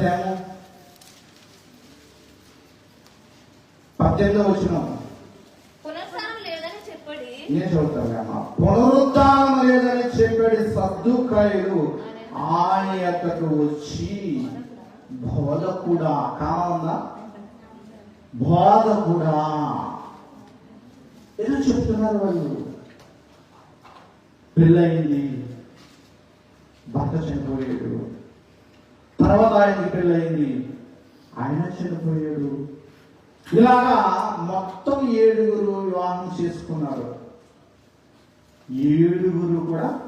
అధ్యాయము పద్దెనిమిది వచ్చిన పునరుత్థానం లేదని చెప్పడి. నేను చదువుతాను పునరుద్ధానం లేదని చెప్పాడు సర్దుకాయలు ఆయన యొక్కకు వచ్చి బోధకుడా కావుందా బోధకుడా ఏదో చెప్తున్నారు వాళ్ళు? పెళ్ళయింది. భర్త చనిపోయాడు. తర్వాత పెళ్ళయింది ఆయన చనిపోయాడు. ఇలాగా మొత్తం ఏడుగురు వివాహం చేసుకున్నారు. ఏడుగురు కూడా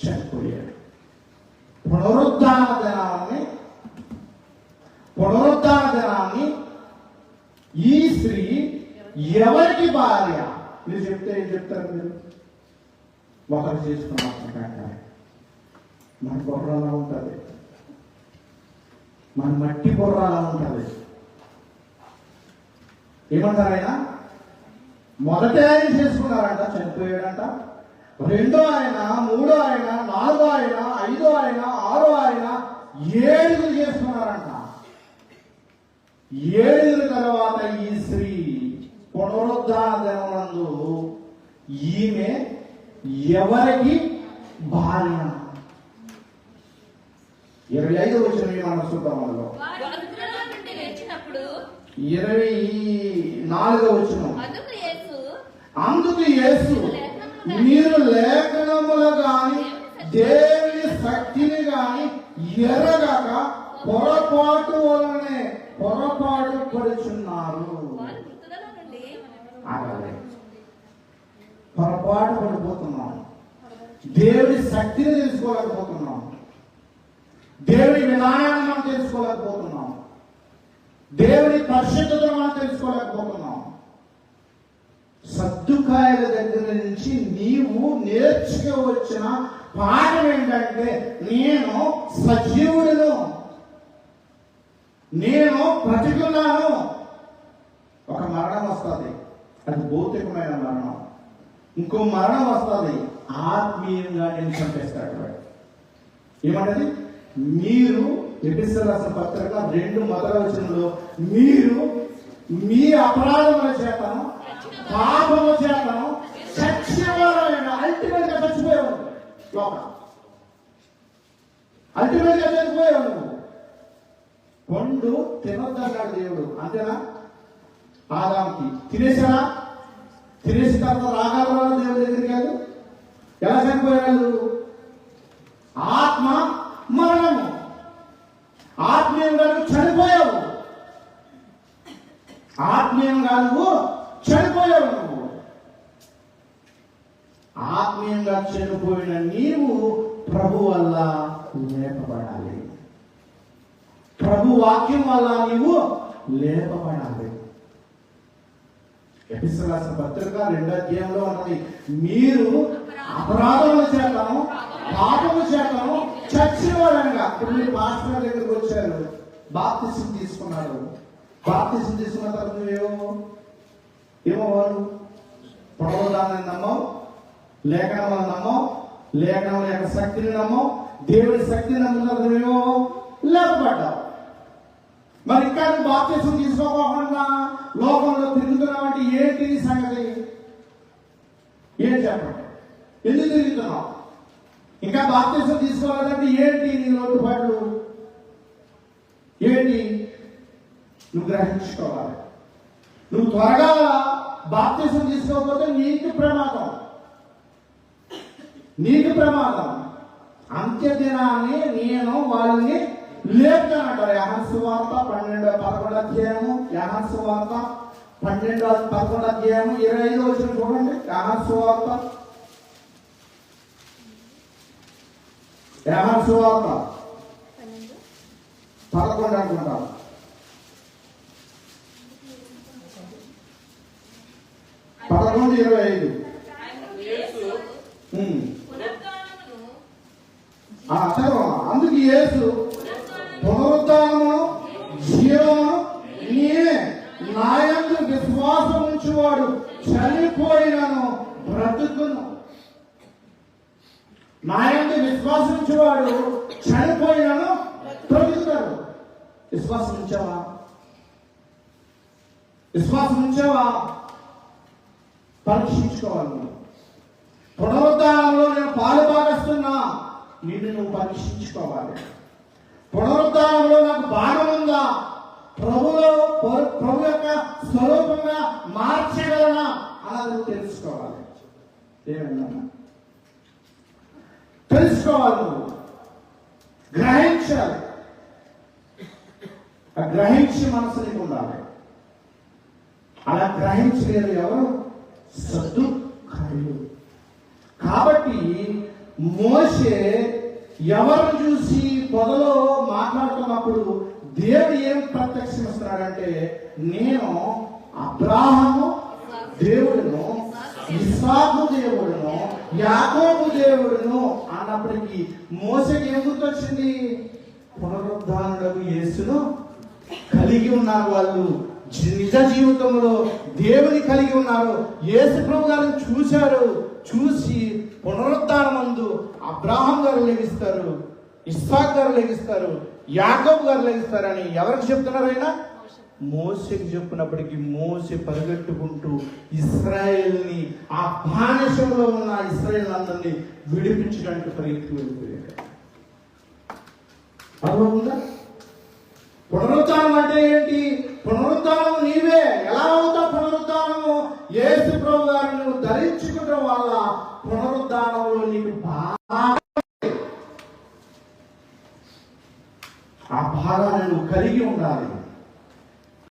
చనిపోయాడు పునరుద్ధాన దినాన్ని పునరుద్ధాన దినాన్ని ఈ స్త్రీ ఎవరికి భార్య? మీరు చెప్తే ఏం చెప్తారు మీరు? ఒకరు చేసుకున్నారు మన బుర్రలా ఉంటుంది. మన మట్టి బుర్రలా ఉంటుంది ఏమంటారు ఆయన? మొదటి ఆయన చేసుకున్నారంట చనిపోయాడంట. రెండో ఆయన మూడో ఆయన నాలుగో ఆయన ఐదో ఆయన ఆరో ఆయన ఏడుగురు చేసుకున్నారంట. ఏడుగురు తర్వాత ఈ స్త్రీ పునరుద్ధారణ ఈమె ఎవరికి? భార్య ఇరవై ఐదు వచ్చిన మనం చూద్దాం అందులో ఇరవై నాలుగో వచ్చిన అందుకు యేసు యేసు మీరు లేఖనములు గాని దేవుని శక్తిని గాని ఎరగక పొరపాటు వలనే పొరపాటు పడుచున్నారు. పొరపాటు పడిపోతున్నాం. దేవుని శక్తిని తెలుసుకోలేకపోతున్నాం. దేవుని వినాయాన్ని మనం తెలుసుకోలేకపోతున్నాం. దేవుని పరిశుద్ధతను మనం తెలుసుకోలేకపోతున్నాం. సర్దుకాయల దగ్గర నుంచి నీవు నేర్చుకోవచ్చిన పాఠం ఏంటంటే నేను సజీవుడును నేను బ్రతుకున్నాను. ఒక మరణం వస్తుంది. అది భౌతికమైన మరణం. ఇంకో మరణం వస్తుంది. ఆత్మీయంగా నేను చంపేస్తాడు. ఏమంటది? మీరు ఎపిసోడ్ రాసిన పత్రిక రెండు మొదల వచనంలో మీరు మీ అపరాధముల చేత పాపముల చేత సత్యమైన అల్టిమేట్గా చచ్చిపోయావు. లోక అల్టిమేట్గా చచ్చిపోయావు పండు తినొద్దన్నాడు దేవుడు. అంతేనా? ఆదాంకి తినేసారా తినేసిన తర్వాత రాగాల దేవుడి దగ్గరికి కాదు ఎలా చనిపోయాడు ఆత్మ మరణము ఆత్మీయంగా నువ్వు చనిపోయావు ఆత్మీయంగా నువ్వు చనిపోయావు నువ్వు. ఆత్మీయంగా చనిపోయిన నీవు ప్రభు వల్ల లేపబడాలి. ప్రభు వాక్యం వల్ల నీవు లేపబడాలి. ఎపిసలాస పత్రిక రెండో అధ్యాయంలో ఉన్నది మీరు అపరాధముల చేతను పాపము చేతను చచ్చిన వాళ్ళంగా ఇప్పుడు మీరు పాస్టర్ గారి దగ్గరికి వచ్చారు బాప్తిసం తీసుకున్నారు. బాప్తిసం తీసుకున్న తర్వాత నువ్వేమో? ఏమో వారు? ప్రబోధాన్ని నమ్మవు లేఖనములను నమ్మవు లేఖనముల యొక్క శక్తిని నమ్మవు దేవుని శక్తిని నమ్ముతున్న తర్వాత నువ్వేమో? లేపబడ్డావు. మరి ఇంకా నువ్వు బాప్తిసం తీసుకోకుండా లోకంలో తిరుగుతున్నావు అంటే ఏంటి సంగతి? ఏం చెప్పండి? ఎందుకు తిరుగుతున్నావు? ఇంకా బాప్తిసం తీసుకోవాలంటే ఏంటి నీ లోటుపాట్లు ఏంటి నువ్వు గ్రహించుకోవాలి. నువ్వు త్వరగా బాప్తీసం తీసుకోకపోతే నీకు ప్రమాదం. నీకు ప్రమాదం. అంత్యదినాన్ని నేను వాళ్ళని లేపుతానంటారు. యహన్సు వార్త పన్నెండో పదకొండు అధ్యాయము యహన్సు వార్త పన్నెండో పదకొండు అధ్యాయము ఇరవై ఐదు వచ్చిన చూడండి. యహన్సు వార్త యహన్సు వార్త పదకొండు అనుకుంటాను. పదకొండు ఇరవై ఐదు. అందుకు యేసు పునరుద్ధానము జీవము నీవే నాయందు విశ్వాసం ఉంచువాడు చనిపోయినను బ్రతుకును. నాయందు విశ్వాసం ఉంచువాడు చనిపోయినను బ్రతుకుతాడు. విశ్వాసం ఉంచావా? విశ్వాసం ఉంచావా? పరీక్షించుకోవాలి. నువ్వు. పునరుద్ధానంలో నేను పాలు భాగస్తున్నా నిన్ను నువ్వు పరీక్షించుకోవాలి. పునరుద్ధానంలో నాకు భాగం ఉందా? ప్రభులో ప్రభు యొక్క స్వరూపంగా మార్చగలనా? అలా నువ్వు తెలుసుకోవాలి. ఏమన్నా తెలుసుకోవాలి నువ్వు. గ్రహించాలి. గ్రహించి మనసు నీకు ఉండాలి. అలా గ్రహించలేరు ఎవరు? సద్దు కాబట్టి మోసే ఎవరు చూసి పొదలో మాట్లాడుతున్నప్పుడు దేవుడు ఏం ప్రత్యక్షమిస్తున్నాడంటే నేను అబ్రాహము దేవుడును ఇస్సాకు దేవుడును యాకోబు దేవుడును అన్నప్పటికీ మోసకి ఏం గుర్తొచ్చింది? పునరుద్ధానులకు యేసును కలిగి ఉన్నారు వాళ్ళు. నిజ జీవితంలో దేవుని కలిగి ఉన్నారు. యేసు ప్రభు గారిని చూశారు. చూసి పునరుద్ధానమందు అబ్రాహం గారు లెగిస్తారు ఇస్సాక్ గారు లెగిస్తారు యాకబ్ గారు లెగిస్తారని ఎవరికి చెప్తున్నారు ఆయన? మోసకి చెప్పినప్పటికీ మోస పరిగెట్టుకుంటూ ఇస్రాయేల్ని ఆ బానిసంలో ఉన్న ఇస్రాయేల్ అందరినీ విడిపించడానికి ప్రయత్నం వెళ్ళిపోయాడు ఉందా? పునరుద్ధానం అంటే ఏంటి? పునరుద్ధానం నీవే. ఎలా అవుతావు పునరుద్ధానము? ఏసు ప్రభు గారు నువ్వు ధరించుకోవడం వల్ల పునరుద్ధానంలో నీకు బాగా ఆ భాగాన్ని నువ్వు కలిగి ఉండాలి.